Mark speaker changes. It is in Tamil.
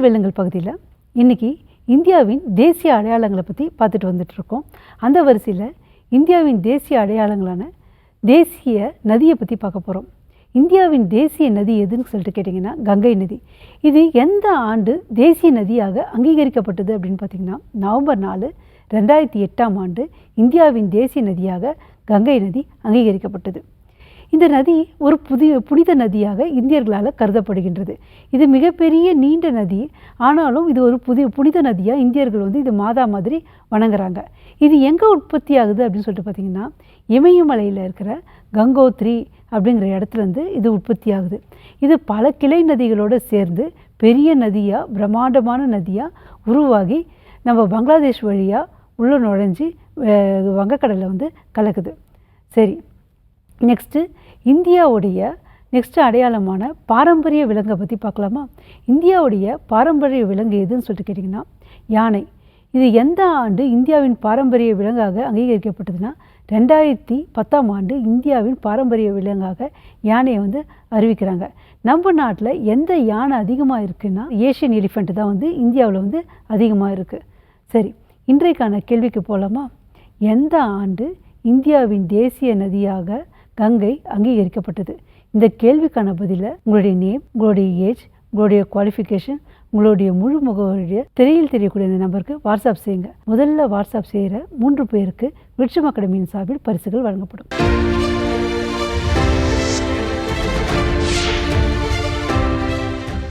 Speaker 1: கதைகள் பகுதியில் இன்றைக்கி இந்தியாவின் தேசிய அடையாளங்களை பற்றி பார்த்துட்டு வந்துட்டுருக்கோம். அந்த வரிசையில் இந்தியாவின் தேசிய அடையாளங்களான தேசிய நதியை பற்றி பார்க்க போகிறோம் இந்தியாவின் தேசிய நதி எதுன்னு சொல்லிட்டு கேட்டிங்கன்னா கங்கை நதி. இது எந்த ஆண்டு தேசிய நதியாக அங்கீகரிக்கப்பட்டது அப்படின்னு பார்த்தீங்கன்னா நவம்பர் நாலு ரெண்டாயிரத்தி எட்டாம் ஆண்டு இந்தியாவின் தேசிய நதியாக கங்கை நதி அங்கீகரிக்கப்பட்டது. இந்த நதி ஒரு புதிய புனித நதியாக இந்தியர்களால் கருதப்படுகின்றது. இது மிகப்பெரிய நீண்ட நதி. ஆனாலும் இது ஒரு புதிய புனித நதியாக இந்தியர்கள் வந்து இது மாதா மாதிரி வணங்குறாங்க. இது எங்கே உற்பத்தி ஆகுது அப்படின்னு சொல்லிட்டு பார்த்தீங்கன்னா இமயமலையில் இருக்கிற கங்கோத்ரி அப்படிங்கிற இடத்துலேருந்து இது உற்பத்தி ஆகுது. இது பல கிளை நதிகளோடு சேர்ந்து பெரிய நதியாக பிரம்மாண்டமான நதியாக உருவாகி நம்ம பங்களாதேஷ் வழியாக உள்ளே நுழைஞ்சி வங்கக்கடலில் வந்து கலக்குது. சரி நெக்ஸ்ட்டு இந்தியாவுடைய நெக்ஸ்ட் அடையாளமான பாரம்பரிய விலங்கை பற்றி பார்க்கலாமா? இந்தியாவுடைய பாரம்பரிய விலங்கு எதுன்னு சொல்லிட்டு கேட்டிங்கன்னா யானை. இது எந்த ஆண்டு இந்தியாவின் பாரம்பரிய விலங்காக அங்கீகரிக்கப்பட்டதுன்னா ரெண்டாயிரத்தி பத்தாம் ஆண்டு இந்தியாவின் பாரம்பரிய விலங்காக யானையை வந்து அறிவிக்கிறாங்க. நம்ம நாட்டில் எந்த யானை அதிகமாக இருக்குன்னா ஏஷியன் எலிஃபெண்ட் தான் வந்து இந்தியாவில் வந்து அதிகமாக இருக்குது சரி இன்றைக்கான கேள்விக்கு போகலாமா எந்த ஆண்டு இந்தியாவின் தேசிய நதியாக கங்கை அங்கீகரிக்கப்பட்டது. இந்த கேள்விக்கான பதிலை உங்களுடைய நேம் உங்களுடைய ஏஜ் உங்களுடைய குவாலிஃபிகேஷன் உங்களுடைய முழு முகவரிய திரையில் தெரியக்கூடிய இந்த நம்பருக்கு வாட்ஸ்அப் செய்யுங்க. முதல்ல வாட்ஸ்அப் செய்கிற மூன்று பேருக்கு விருட்சம் அகாடமியின் சார்பில் பரிசுகள் வழங்கப்படும்.